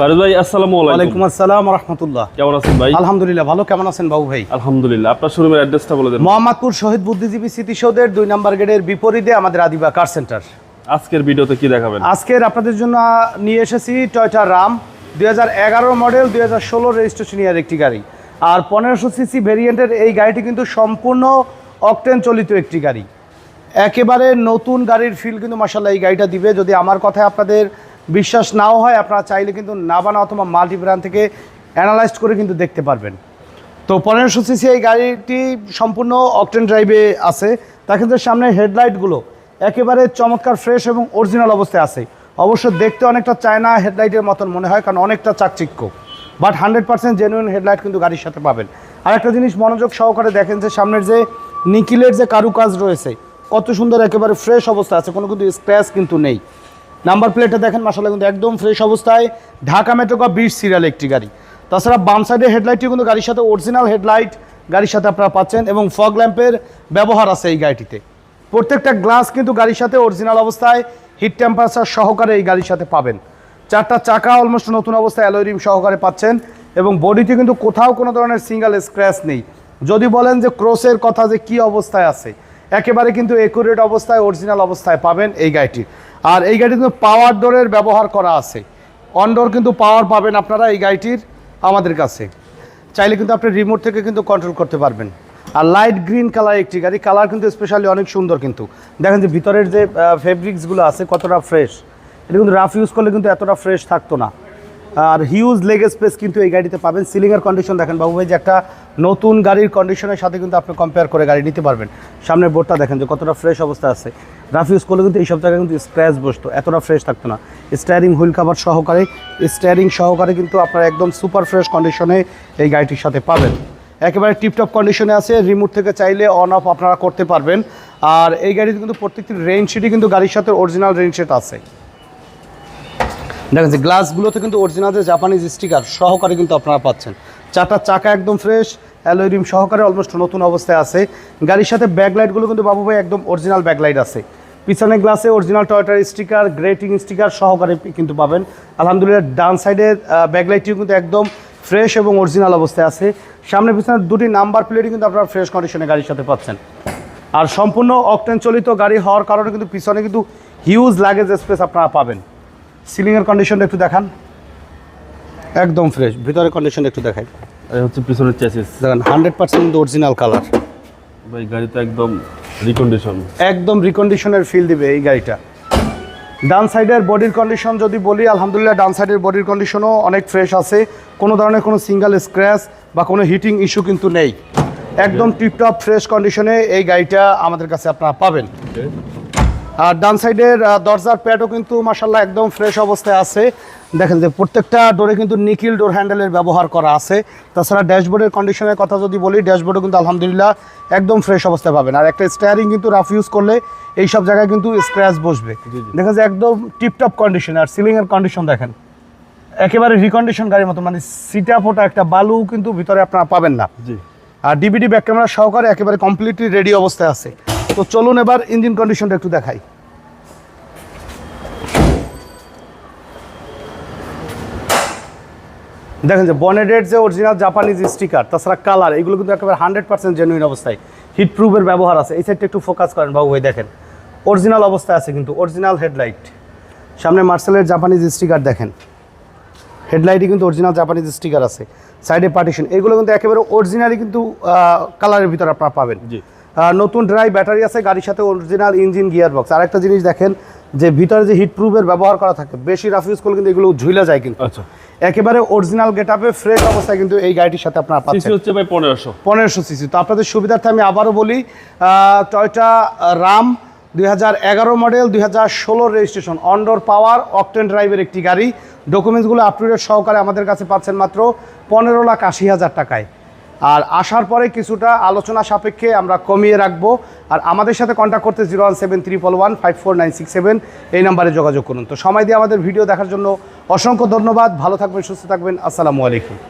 ফারুজ ভাই আসসালামু ওয়ালাইকুম আলাইকুম আসসালাম রহমতুল্লাহ। কেমন আছেন ভাই? আলহামদুলিল্লাহ ভালো। কেমন আছেন বাবু ভাই? আলহামদুলিল্লাহ। আপনার শোরুমের অ্যাড্রেসটা বলে দেন। মোহাম্মদপুর শহীদ বুদ্ধিজীবী স্মৃতিসৌধের দুই নম্বর গেটের বিপরীতে আমাদের আদিবা কার সেন্টার। আজকের ভিডিওতে কি দেখাবেন? আজকের আপনাদের জন্য নিয়ে এসেছি টয়টা রাম দুই মডেল দুই হাজার ষোলো একটি গাড়ি। আর পনেরোশো সিসি ভেরিয়েন্টের এই গাড়িটি কিন্তু সম্পূর্ণ অকটেন চলিত একটি গাড়ি। একেবারে নতুন গাড়ির ফিল কিন্তু মাসাল্লাহ এই গাড়িটা দিবে। যদি আমার কথায় আপনাদের বিশ্বাস নাও হয়, আপনারা চাইলে কিন্তু নাবানা অথবা মাল্টি ব্র্যান্ড থেকে অ্যানালাইজ করে কিন্তু দেখতে পারবেন। তো পনেরোশো সিসি এই গাড়িটি সম্পূর্ণ অকটেন ড্রাইভে আছে। তার কিন্তু সামনে হেডলাইটগুলো একেবারে চমৎকার ফ্রেশ এবং অরিজিনাল অবস্থায় আছে। অবশ্য দেখতে অনেকটা চায়না হেডলাইটের মতন মনে হয়, কারণ অনেকটা চাকচিক্য। But hundred percent genuine headlight কিন্তু গাড়ির সাথে পাবেন। আর একটা জিনিস মনোযোগ সহকারে দেখেন যে, সামনের যে নিকিলের যে কারুকাজ রয়েছে, কত সুন্দর একেবারে ফ্রেশ অবস্থা আছে, কোনো কিন্তু স্ক্র্যাচ কিন্তু নেই। নাম্বার প্লেটটা দেখেন মাসাল্লাহ কিন্তু একদম ফ্রেশ অবস্থায় ঢাকা মেট্রো কা বিশ সিরিয়াল একটি গাড়ি। তাছাড়া বাম সাইডের হেডলাইটটি কিন্তু গাড়ির সাথে অরিজিনাল হেডলাইট গাড়ির সাথে আপনারা পাচ্ছেন এবং ফগ ল্যাম্পের ব্যবহার আছে এই গাড়িটিতে। প্রত্যেকটা গ্লাস কিন্তু গাড়ির সাথে অরিজিনাল অবস্থায় হিট টেম্পারেচার সহকারে এই গাড়ির সাথে পাবেন। চারটা চাকা অলমোস্ট নতুন অবস্থায় অ্যালোয় রিম সহকারে পাচ্ছেন এবং বডিতে কিন্তু কোথাও কোনো ধরনের সিঙ্গেল স্ক্র্যাচ নেই। যদি বলেন যে ক্রসের কথা যে কি অবস্থায় আছে, একেবারে কিন্তু একুরেট অবস্থায় অরিজিনাল অবস্থায় পাবেন এই গাড়িটি। আর এই গাড়ি কিন্তু পাওয়ার ডোরের ব্যবহার করা আছে। অনডোর কিন্তু পাওয়ার পাবেন আপনারা এই গাড়িটির আমাদের কাছে। চাইলে কিন্তু আপনি রিমোট থেকে কিন্তু কন্ট্রোল করতে পারবেন। আর লাইট গ্রিন কালার একটি গাড়ি কালার কিন্তু স্পেশালি অনেক সুন্দর কিন্তু। দেখেন যে ভিতরের যে ফেব্রিক্সগুলো আছে কতটা ফ্রেশ এটা কিন্তু রাফ ইউজ করলে কিন্তু এতটা ফ্রেশ থাকতো না। আর হিউজ লেগ স্পেস কিন্তু এই গাড়িতে পাবেন। সিলিংয়ের কন্ডিশন দেখেন বাবু ভাই যে একটা নতুন গাড়ির কন্ডিশনের সাথে কিন্তু আপনি কম্পেয়ার করে গাড়ি নিতে পারবেন। সামনের বোর্ডটা দেখেন যে কতটা ফ্রেশ অবস্থা আছে। রাফ ইউজ করলে কিন্তু এইসব জায়গায় কিন্তু স্ক্র্যাচ বসতো, এতটা ফ্রেশ থাকতো না। স্টায়ারিং হুইল কাভার সহকারে স্টায়ারিং সহকারে কিন্তু আপনারা একদম সুপার ফ্রেশ কন্ডিশনে এই গাড়িটির সাথে পাবেন। একেবারে টিপটপ কন্ডিশনে আছে রিমোট থেকে চাইলে অন অফ আপনারা করতে পারবেন। আর এই গাড়িতে কিন্তু প্রত্যেকটি রেইন শিটই কিন্তু গাড়ির সাথে অরিজিনাল রেইন শিট আছে। দেখেন যে গ্লাসগুলোতে কিন্তু অরিজিনাল যে জাপানিজ স্টিকার সহকারে কিন্তু আপনারা পাচ্ছেন। চারটা চাকা একদম ফ্রেশ অ্যালোয় রিম সহকারে অলমোস্ট নতুন অবস্থায় আছে। গাড়ির সাথে ব্যাকলাইটগুলো কিন্তু বাবু ভাই একদম অরিজিনাল ব্যাকলাইট আছে। পিছনে গ্লাসে অরিজিনাল টয়টার স্টিকার গ্রেটিং স্টিকার সহকারে কিন্তু পাবেন। আলহামদুলিল্লাহ, ডান সাইডে ব্যাকলাইটটিও কিন্তু একদম ফ্রেশ এবং অরিজিনাল অবস্থায় আছে। সামনে পিছনে দুটি নাম্বার প্লেটই কিন্তু আপনারা ফ্রেশ কন্ডিশনে গাড়ির সাথে পাচ্ছেন। আর সম্পূর্ণ অকটেন চলিত গাড়ি হওয়ার কারণে কিন্তু পিছনে কিন্তু হিউজ লাগেজ স্পেস আপনারা পাবেন। সিলিংয়ের কন্ডিশনটা একটু দেখান। একদম ফ্রেশ ভিতরের কন্ডিশন একটু দেখাই। এই হচ্ছে পিছনের চেসিস দেখেন হান্ড্রেড পার্সেন্ট অরিজিনাল কালার ভাই গাড়ি তো একদম রিকন্ডিশন একদম রিকন্ডিশনের ফিল দিবে এই গাড়িটা। ডান সাইডের বডির কন্ডিশন যদি বলি আলহামদুলিল্লাহ ডান সাইডের বডির কন্ডিশনও অনেক ফ্রেশ আছে। কোনো ধরনের কোনো সিঙ্গেল স্ক্র্যাচ বা কোনো হিটিং ইস্যু কিন্তু নেই। একদম টিপটপ ফ্রেশ কন্ডিশনে এই গাড়িটা আমাদের কাছে আপনারা পাবেন। আর ডান সাইডের দরজার প্যাডও কিন্তু মাসাল্লাহ একদম ফ্রেশ অবস্থায় আছে। দেখেন যে প্রত্যেকটা ডোরে কিন্তু নিকিল ডোর হ্যান্ডেলের ব্যবহার করা আছে। তাছাড়া ড্যাশবোর্ডের কন্ডিশনের কথা যদি বলি ড্যাশবোর্ডও কিন্তু আলহামদুলিল্লাহ একদম ফ্রেশ অবস্থায় পাবেন। আর একটা স্টায়ারিং কিন্তু রাফ ইউজ করলে এই সব জায়গায় কিন্তু স্ক্র্যাচ বসবে। দেখেন যে একদম টিপটপ কন্ডিশন আর সিলিংয়ের কন্ডিশন দেখেন। একেবারে রিকন্ডিশন গাড়ির মতো মানে সিটা ফোটা একটা বালু কিন্তু ভিতরে আপনারা পাবেন না। আর ডিভিডি ব্যাক ক্যামেরা সহকারে একেবারে কমপ্লিটলি রেডি অবস্থায় আছে। তো চলুন এবার ইঞ্জিন কন্ডিশনটা একটু দেখাই। দেখেন যে বনেডের যে অরিজিনাল জাপানিজ স্টিকার তাছাড়া কালার এগুলো কিন্তু একেবারে হান্ড্রেড পার্সেন্ট জেনুইন অবস্থায়। হিট প্রুফের ব্যবহার আছে। এই সাইডটা একটু ফোকাস করেন বাবু ভাই, দেখেন। অরিজিনাল অবস্থায় আছে কিন্তু অরিজিনাল হেডলাইট সামনে মার্সেলের জাপানিজ স্টিকার দেখেন। হেডলাইটই কিন্তু অরিজিনাল জাপানিজ স্টিকার আছে। সাইডে পার্টিশন এগুলো কিন্তু একেবারে অরিজিনালি কিন্তু কালারের ভিতরে আপনারা পাবেন। জি। নতুন ড্রাই ব্যাটারি আছে গাড়ির সাথে অরিজিনাল ইঞ্জিন গিয়ার বক্স আরেকটা জিনিস দেখেন যে ভিতরে যে হিট প্রুফের ব্যবহার করা থাকে বেশি রাফ ইউজ করলে কিন্তু এগুলো ঝুলে যায় কিন্তু। আচ্ছা। একেবারে অরিজিনাল গেট আপে ফ্রেশ অবস্থায় কিন্তু এই গাড়িটির সাথে আপনারা সিসি পাচ্ছেন। হচ্ছে ভাই পনেরোশো। পনেরোশো সিসি। তো আপনাদের সুবিধার্থে আমি আবারও বলি টয়টা রাম দুই হাজার এগারো মডেল দুই হাজার ষোলোর রেজিস্ট্রেশন অনডোর পাওয়ার অকটেন ড্রাইভের একটি গাড়ি। ডকুমেন্টসগুলো আপটুডেট সহকারে আমাদের কাছে পাচ্ছেন মাত্র পনেরো লাখ আশি হাজার টাকায়। আর আসার পরে কিছুটা আলোচনা সাপেক্ষে আমরা কমিয়ে রাখব। আর আমাদের সাথে কন্ট্যাক্ট করতে zero one seven triple one five four nine six seven এই নাম্বারে যোগাযোগ করুন। তো সময় দিয়ে আমাদের ভিডিও দেখার জন্য অসংখ্য ধন্যবাদ। ভালো থাকবেন, সুস্থ থাকবেন। আসসালামু আলাইকুম।